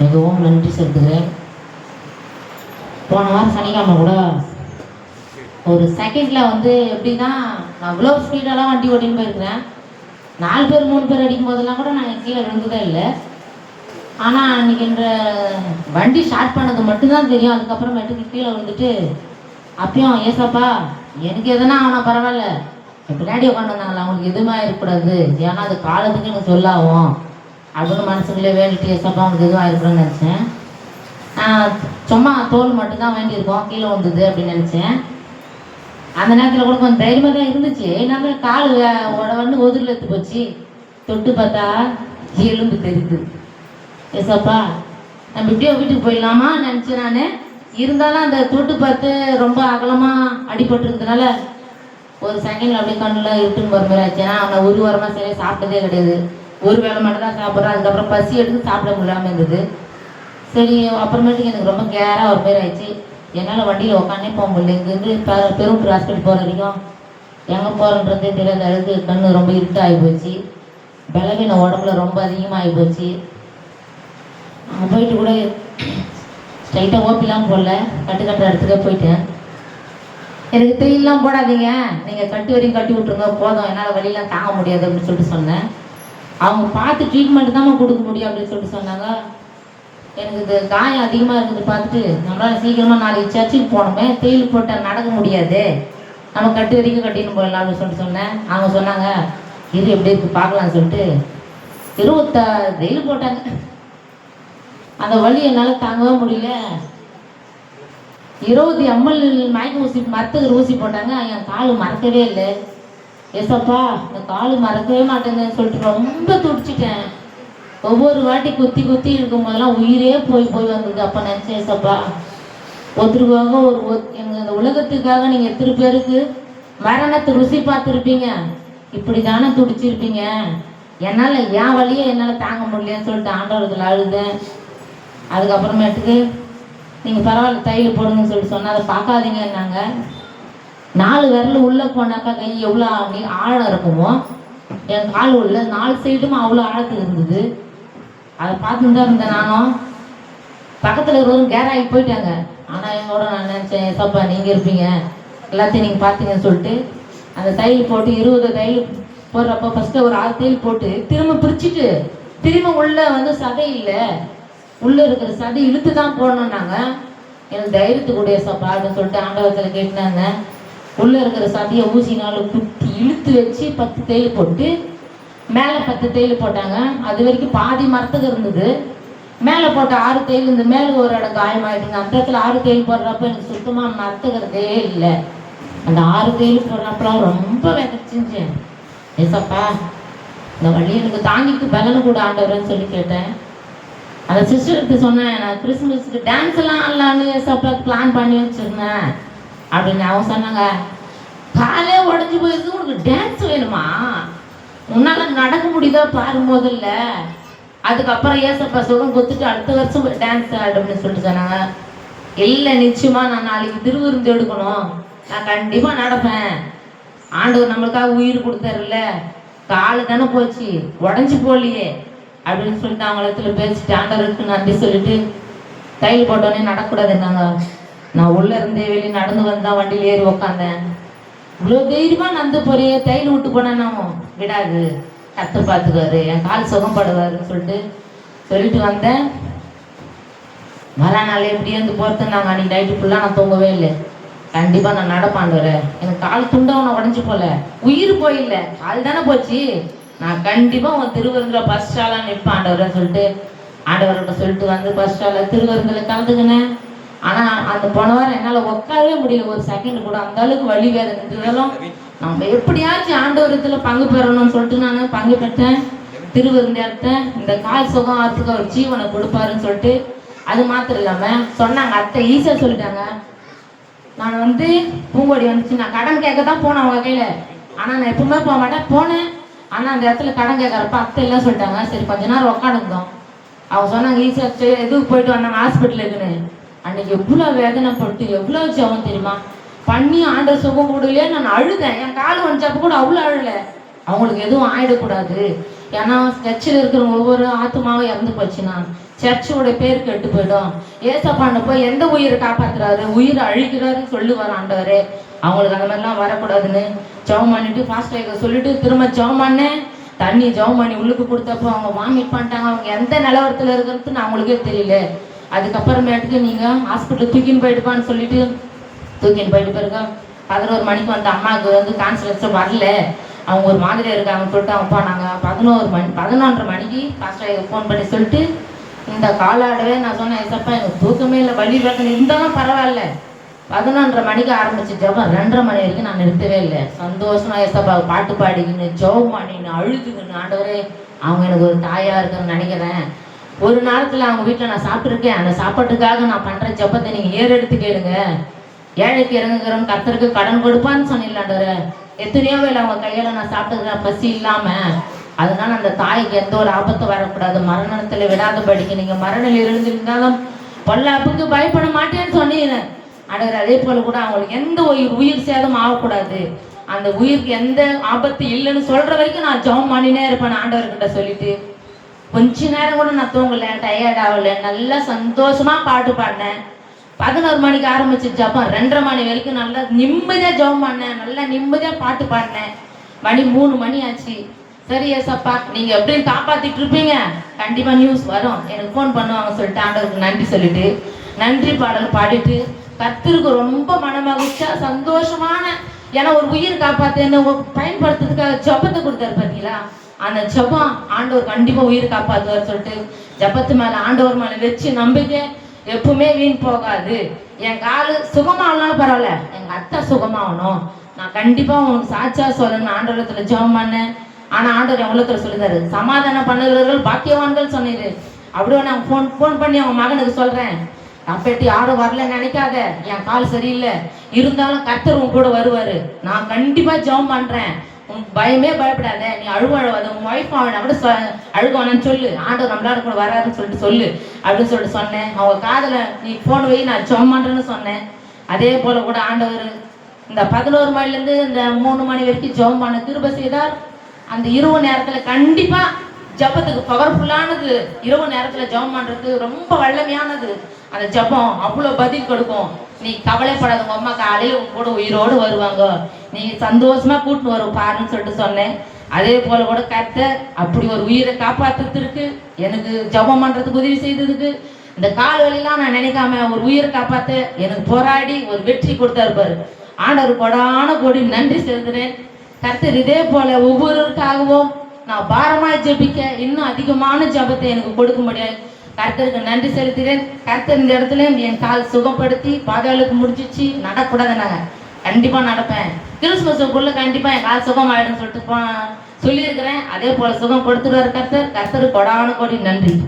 மிகவும் நன்றி செலுத்துகிறேன் போன வாரம் சனிக்கிழமை கூட ஒரு செகண்டில் வந்து எப்படின்னா நான் அவ்வளோ ஸ்பீடெல்லாம் வண்டி ஓட்டின்னு போயிருக்கிறேன் நாலு பேர் மூணு பேர் அடிக்கும் போதெல்லாம் கூட நாங்கள் கீழே விழுந்ததே இல்லை. ஆனால் அன்றைக்கி என்ற வண்டி ஸ்டார்ட் பண்ணது மட்டும்தான் தெரியும். அதுக்கப்புறமேட்டுக்கு கீழே விழுந்துட்டு அப்பயும் ஏசப்பா எனக்கு எதுனா ஆனால் பரவாயில்ல. பின்னாடி உட்காந்து வந்தாங்களா அவங்களுக்கு எதுவுமே இருக்கக்கூடாது ஏன்னா அது காலத்துக்கு எனக்கு சொல்லாகும். அப்படின்னு மனசுக்குள்ளே வேண்டிட்டு ஏசப்பா அவனுக்கு எதுவும் ஆயிருக்கூடாதுன்னு நினச்சேன் சும்மா தோல் மட்டும்தான் வேண்டியிருக்கோம் கீழே வந்தது அப்படின்னு நினச்சேன். அந்த நேரத்தில் கூட கொஞ்சம் தைரியமாக தான் இருந்துச்சு. நம்ம கால் உடவன்னு ஒதுரில் எடுத்து போச்சு. தொட்டு பார்த்தா எலும்பு தெரியுது. ஏசப்பா நம்ம இப்படியே வீட்டுக்கு போயிடலாமா நினச்சேன் நான். இருந்தாலும் அந்த தொட்டு பார்த்து ரொம்ப அகலமாக அடிபட்டுருந்ததுனால ஒரு செகண்டில் அப்படியே கண்ணில் இருட்டுன்னு போகிற மாதிரி ஆச்சு. ஏன்னா அவனை ஒரு வாரமாக சரியாக சாப்பிட்டதே கிடையாது. ஒரு வேளை மட்டும் தான் சாப்பிட்றேன். அதுக்கப்புறம் பசி எடுத்து சாப்பிட முடியாமல் இருந்தது. சரி அப்புறமேட்டுக்கு எனக்கு ரொம்ப கேராக ஒரு பேர் ஆயிடுச்சு. என்னால் வண்டியில் உட்காந்தே போக முடியல. இங்கேருந்து பெ- பெரும்பூர் ஹாஸ்பிட்டல் போகிற வரைக்கும் எங்கே போகிறன்றதே தெரியாத அளவுக்கு கண் ரொம்ப இருட்டாகி போச்சு. பலவீனம் உடம்புல ரொம்ப அதிகமாகி போச்சு. அங்கே போயிட்டு கூட ஸ்ட்ரைட்டாக ஓப்பிலாம் போடல. கட்டு கட்டுற இடத்துக்கே போயிட்டேன். எனக்கு த்ரீலாம் போடாதீங்க. நீங்கள் கட்டு வரையும் கட்டி விட்ருங்க போதும். என்னால் வழியெல்லாம் தாங்க முடியாது அப்படின்னு சொல்லிட்டு சொன்னேன். அவங்க பார்த்து ட்ரீட்மெண்ட் தான் கொடுக்க முடியும் அப்படின்னு சொல்லிட்டு சொன்னாங்க. எனக்கு இது காயம் அதிகமாக இருக்குது பார்த்துட்டு நம்மளால் சீக்கிரமாக நாளைக்கு சர்ச்சுக்கு போனோமே தேயில் போட்டால் நடக்க முடியாது. நம்ம கட்டு வரைக்கும் கட்டின்னு போயிடலாம் அப்படின்னு சொல்லிட்டு சொன்னேன். அவங்க சொன்னாங்க இது எப்படி இருக்கு பார்க்கலாம்னு சொல்லிட்டு. இருபத்தா தையல் போட்டாங்க. அந்த வலி என்னால் தாங்கவே முடியல. இருபது எம்எல் மயக்க ஊசி மரத்துக்கு ஊசி போட்டாங்க. என் கால் மறக்கவே இல்லை. ஏசப்பா இந்த கால் மறக்கவே மாட்டேங்குதுன்னு சொல்லிட்டு ரொம்ப துடிச்சிட்டேன். ஒவ்வொரு வாட்டி குத்தி குத்தி இருக்கும் போதெல்லாம் உயிரே போய் போய் வந்தது அப்போ நினச்சேன் ஏசப்பா. ஒருத்தருக்காக ஒரு ஒத்- எங்கள் இந்த உலகத்துக்காக நீங்கள் எத்தனை பேருக்கு மரணத்தை ருசி பார்த்துருப்பீங்க? இப்படி தானே துடிச்சிருப்பீங்க. என்னால் என் வழியை என்னால் தாங்க முடியலன்னு சொல்லிட்டு ஆண்டவரத்தில் அழுதேன். அதுக்கப்புறமேட்டுக்கு நீங்கள் பரவாயில்ல தையல் போடுங்கன்னு சொல்லிட்டு சொன்னால் அதை பார்க்காதீங்கன்னாங்க நாலு விரல் உள்ளே போனாக்கா கை எவ்வளோ அப்படி ஆழம் இருக்குமோ? என் கால் உள்ள நாலு சைடும் அவ்வளோ ஆழத்துக்கு இருந்தது. அதை பார்த்துட்டு தான் இருந்தேன் நானும். பக்கத்தில் இருக்கிறவங்க கேர் ஆகி போயிட்டாங்க. ஆனால் எங்களோட நான் நினச்சேன் சப்பா நீங்கள் இருப்பீங்க. எல்லாத்தையும் நீங்கள் பார்த்தீங்கன்னு சொல்லிட்டு அந்த தையல் போட்டு இருபது தையல் போடுறப்போ ஃபஸ்ட்டு ஒரு ஆறு தையல் போட்டு திரும்ப பிரிச்சுட்டு திரும்ப உள்ளே வந்து சதை இல்லை. உள்ளே இருக்கிற சதை இழுத்து தான் போடணுன்னாங்க எனக்கு தைரியத்துக்குடைய சப்பா அப்படின்னு சொல்லிட்டு ஆண்டவத்தில் கேட்டினாங்க. உள்ளே இருக்கிற சதையை ஊசினால குத்தி இழுத்து வச்சு பத்து தேயில் போட்டு மேலே பத்து தேயில் போட்டாங்க. அது வரைக்கும் பாதி மரத்துக்கு இருந்தது. மேலே போட்ட ஆறு தேயில் இந்த மேலே ஒரு இடம் காயமாயிட்டுங்க அந்த இடத்துல ஆறு தையல் போடுறப்ப எனக்கு சுத்தமாக மரத்துக்கிறதே இல்லை. அந்த ஆறு தேயில் போடுறப்பலாம் ரொம்ப விதைச்சிருந்தேன் ஏசப்பா இந்த வழி எனக்கு தாங்கிட்டு பலனை கூட ஆண்டவரேன்னு சொல்லி கேட்டேன். அந்த சிஸ்டருக்கு சொன்னேன் நான் கிறிஸ்மஸ்க்கு டான்ஸ் எல்லாம் ஆடலான்னு ஏசப்பா பிளான் பண்ணி வச்சிருந்தேன். அப்படின்னு அவங்க சொன்னாங்க காலே உடஞ்சி போயிருக்கு உனக்கு டான்ஸ் வேணுமா? உன்னால் நடக்க முடியுதோ பாரு முதல்ல அதுக்கப்புறம் ஏசப்பா சுகம் கொடுத்துட்டு அடுத்த வருஷம் டான்ஸ் ஆடும்னு சொல்லிட்டு சொன்னாங்க. இல்லை நிச்சயமாக நான் நாளைக்கு திருவிருந்து எடுக்கணும் நான் கண்டிப்பாக நடப்பேன். ஆண்டவர் நம்மளுக்காக உயிர் கொடுத்தாருல்ல. காலு தானே போச்சு. உடஞ்சி போகலையே. அப்படின்னு சொல்லிட்டு அவங்க இடத்துல பேசிட்டு ஆண்டவருக்கு நன்றி சொல்லிட்டு தையல் போட்டோன்னே நடக்கூடாதுன்னாங்க நான் உள்ள இருந்தே வெளியே நடந்து வந்தா வண்டியில் ஏறி உக்காந்தேன். இவ்வளோ தைரியமா நடந்து போறியே தையல் விட்டு போனா விடாது. கத்து பார்த்துக்குவாரு. என் கால் சுகப்படுவாருன்னு சொல்லிட்டு சொல்லிட்டு வந்தேன். மறுநாள் எப்படி இருந்து போகிறது நாங்கள் அன்றைக்கி நைட்டு ஃபுல்லாக நான் தூங்கவே இல்லை. கண்டிப்பாக நான் நடப்பாண்டுறேன் எனக்கு கால் துண்டவனை உடஞ்சி போல. உயிர் போயில்ல. கால் தானே போச்சு. நான் கண்டிப்பாக உன் திருவருந்தில் ஃபஸ்ட் ஸ்டாலாக நிற்பேன் ஆண்டவரேன்னு சொல்லிட்டு. ஆண்டவர்கிட்ட சொல்லிட்டு வந்து ஃபஸ்ட் ஸ்டாலில் திருவருந்தில் கலந்துக்கினேன். ஆனால் அந்த போன வாரம் என்னால் உட்காரவே முடியல. ஒரு செகண்ட் கூட. அந்த அளவுக்கு வழி வேறு. இருந்ததாலும் நம்ம எப்படியாச்சும் ஆண்டவரத்தில் பங்கு பெறணும்னு சொல்லிட்டு நான் பங்கு பெற்றேன். திருவிருந்தத்தை இந்த கால் சுகம் ஆத்துக்கு ஒரு ஜீவனை கொடுப்பாருன்னு சொல்லிட்டு. அது மாத்திரம் இல்லாமல் சொன்னாங்க. அத்தை ஈஸியாக சொல்லிட்டாங்க. நான் வந்து பூங்கொடி வந்துச்சு. நான் கடன் கேட்க தான் போனேன் அவங்க கையில். ஆனால் நான் எப்பவுமே போக மாட்டேன். போனேன். ஆனால் அந்த இடத்துல கடன் கேட்கறப்ப அத்தை எல்லாம் சொல்லிட்டாங்க. சரி கொஞ்ச நேரம் உட்காந்துருந்தோம் அவங்க சொன்னாங்க ஈஸியாக எதுக்கு போயிட்டு வந்தாங்க? ஹாஸ்பிட்டலுக்குன்னு அன்னைக்கு எவ்வளோ வேதனைப்பட்டு எவ்வளோ ஜெபம் தெரியுமா? பண்ணி ஆண்ட சுகம் கொடுக்கலையே? நான் அழுதேன். என் கால் வந்துச்சப்ப கூட அவ்வளோ அழல அவங்களுக்கு எதுவும் ஆயிடக்கூடாது. ஏன்னா சர்ச்சில் இருக்கிற ஒவ்வொரு ஆத்மாவும் இறந்து போச்சுன்னா சர்ச்சோட பேர் கெட்டு போயிடும். ஏசப்பாண்ட போய் எந்த உயிரை காப்பாத்துறாரு? உயிரை அழிக்கிறாருன்னு சொல்லுவார் ஆண்டவர். ஆண்டவரே அவங்களுக்கு அந்த மாதிரிலாம் வரக்கூடாதுன்னு ஜவம் பண்ணிட்டு ஃபாஸ்ட் சொல்லிட்டு திரும்ப ஜவம் பண்ணேன் தண்ணி ஜெபம் பண்ணி உள்ளுக்கு கொடுத்தப்போ அவங்க வாமிட் பண்ணிட்டாங்க. அவங்க எந்த நிலவரத்தில் இருக்கிறதுன்னு அவங்களுக்கே தெரியல. அதுக்கப்புறமேட்டுக்கு நீங்கள் ஹாஸ்பிட்டல் தூக்கின்னு போயிட்டுப்பான்னு சொல்லிட்டு தூக்கின்னு போயிட்டு பிறகு பதினோரு மணிக்கு வந்த அம்மாவுக்கு வந்து கான்சலன்ஸும் வரல. அவங்க ஒரு மாதிரி இருக்காங்கன்னு சொல்லிட்டு அவங்க போனாங்க பதினோரு மணி பதினொன்றரை மணிக்கு பாஸ்டர் ஃபோன் பண்ணி சொல்லிட்டு இந்த காலாடவே நான் சொன்னேன் ஏசப்பா எனக்கு தூக்கமே இல்லை. வழி வேதனை இருந்தாலும் பரவாயில்ல. பதினொன்றரை மணிக்கு ஆரம்பிச்சு ஜபம் ரெண்டரை மணி வரைக்கும் நான் நிறுத்தவே இல்லை. சந்தோஷமா எசப்பா பாட்டு பாடிக்கின்னு ஜோம் பண்ணின்னு அழுதுக்குன்னு ஆண்டவரே அவங்க எனக்கு ஒரு தாயாக இருக்குன்னு நினைக்கிறேன். ஒரு நேரத்தில் அவங்க வீட்டில் நான் சாப்பிட்ருக்கேன் அந்த சாப்பாட்டுக்காக நான் பண்ணுற ஜப்பத்தை நீங்கள் ஏறெடுத்து கேளுங்க. ஏழைக்கு இறங்குகிறோம் கத்தருக்கு கடன் கொடுப்பான்னு சொன்னிடலாண்டவர் எத்தனையோ வேலை அவங்க கையில் நான் சாப்பிட்டுக்கிறேன் பசி இல்லாமல் அதனால அந்த தாய்க்கு எந்த ஒரு ஆபத்தும் வரக்கூடாது. மரணத்தில் விடாதபடிக்கு நீங்கள் மரணத்தில் இருந்திருந்தாலும் பொல்லாப்புக்கு பயப்பட மாட்டேன்னு சொன்னீங்க. ஆண்டவர் அதே போல் கூட அவங்களுக்கு எந்த உயிர் உயிர் சேதம் ஆகக்கூடாது. அந்த உயிருக்கு எந்த ஆபத்து இல்லைன்னு சொல்கிற வரைக்கும் நான் ஜெபம் பண்ணினே இருப்பேன் ஆண்டவர்கிட்ட சொல்லிட்டு. கொஞ்ச நேரம் கூட நான் தூங்கல டயர்ட் ஆகல. நல்லா சந்தோஷமா பாட்டு பாடினேன். பதினோரு மணிக்கு ஆரம்பிச்சு ஜபம் ரெண்டரை மணி வரைக்கும் நல்லா நிம்மதியா ஜபம் பண்ணேன். நல்லா நிம்மதியா பாட்டு பாடினேன். மணி மூணு மணி ஆச்சு. சரி ஏசப்பா நீங்க எப்படியும் காப்பாத்திட்டு இருப்பீங்க. கண்டிப்பா நியூஸ் வரும். எனக்கு ஃபோன் பண்ணுவாங்க சொல்லிட்டு ஆண்டவருக்கு நன்றி சொல்லிட்டு நன்றி பாடல் பாடிட்டு கத்திருக்கு ரொம்ப மன மகிழ்ச்சியா சந்தோஷமான ஏன்னா ஒரு உயிர் காப்பாத்து என்ன பயன்படுத்துறதுக்காக ஜபத்தை கொடுத்தாரு பாத்தீங்களா? அந்த ஜபம் ஆண்டவர் கண்டிப்பா உயிர் காப்பாத்துவார் சொல்லிட்டு ஜபத்து மேல ஆண்டவர் மேல வச்சு நம்பிக்கை எப்பவுமே வீண் போகாது. என் காலு சுகமாகலாம் பரவாயில்ல எங்க அத்தை சுகமாகணும். நான் கண்டிப்பா உனக்கு சாட்சியா சொல்லணும் ஆண்டவரத்துல ஜெபம் பண்ணேன். ஆனா ஆண்டவர் என் உள்ளத்துல சொல்லிதாரு சமாதானம் பண்ணுகிறவர்கள் பாக்கியவான்கள் சொன்னீர். அப்படியே நான் ஃபோன் ஃபோன் பண்ணி அவங்க மகனுக்கு சொல்றேன். அப்பேட்டு யாரும் வரலன்னு நினைக்காத என் கால் சரியில்லை. இருந்தாலும் கர்த்தர் உன் கூட வருவாரு. நான் கண்டிப்பா ஜெபம் பண்றேன். உன் பயமே பயப்படாத நீ அழுவ அழுவாத உன் ஒய்ஃப் அவனை கூட சொ அழுகவானு சொல்லு. ஆண்டவர் நம்மளால கூட வராதுன்னு சொல்லிட்டு சொல்லு. அப்படின்னு சொல்லிட்டு சொன்னேன். அவங்க காதில் நீ போன் போய் நான் சொம்மன்றேன்னு சொன்னேன். அதே போல கூட ஆண்டவர் இந்த பதினோரு மணிலேருந்து இந்த மூணு மணி வரைக்கும் ஜோம் பண்ண திரும்ப செய்தார். அந்த இரவு நேரத்தில் கண்டிப்பாக ஜெபத்துக்கு பவர்ஃபுல்லானது இரவு நேரத்துல ஜெபம் பண்றது ரொம்ப வல்லமையானது. அந்த ஜெபம் அவ்வளோ பதில் கொடுக்கும். நீ கவலைப்படாத உங்க அம்மா காலையில உங்க கூட உயிரோடு வருவாங்க. நீ சந்தோஷமா கூட்டின்னு வரும் பாருன்னு சொல்லிட்டு சொன்னேன். அதே போல கூட கர்த்தர் அப்படி ஒரு உயிரை காப்பாத்துறதுக்கு எனக்கு ஜெபம் பண்றதுக்கு உதவி செய்ததுக்கு இந்த கால் வலிலாம் நான் நினைக்காம ஒரு உயிரை காப்பாத்த எனக்கு போராடி ஒரு வெற்றி கொடுத்தாரு பாரு. ஆண்டவர் கொடான கொடி நன்றி செலுத்துறேன். கர்த்தர் இதே போல ஒவ்வொருவருக்காகவும் நான் பாரமாய் ஜெபிக்க இன்னும் அதிகமான ஜெபத்தை எனக்கு கொடுக்க முடியாது கர்த்தருக்கு நன்றி செலுத்துகிறேன். கர்த்தர் இந்த இடத்துல என் கால் சுகப்படுத்தி பாதாளுக்கு முடிச்சிச்சு நடக்கூடாது நாங்கள் கண்டிப்பா நடப்பேன். கிறிஸ்மஸுக்குள்ள கண்டிப்பா என் கால் சுகம் ஆயிடும் சொல்லிட்டு போ- சொல்லியிருக்கிறேன். அதே போல சுகம் கொடுத்துருவாரு கர்த்தர். கர்த்தருக்கு கொடான கோடி நன்றி.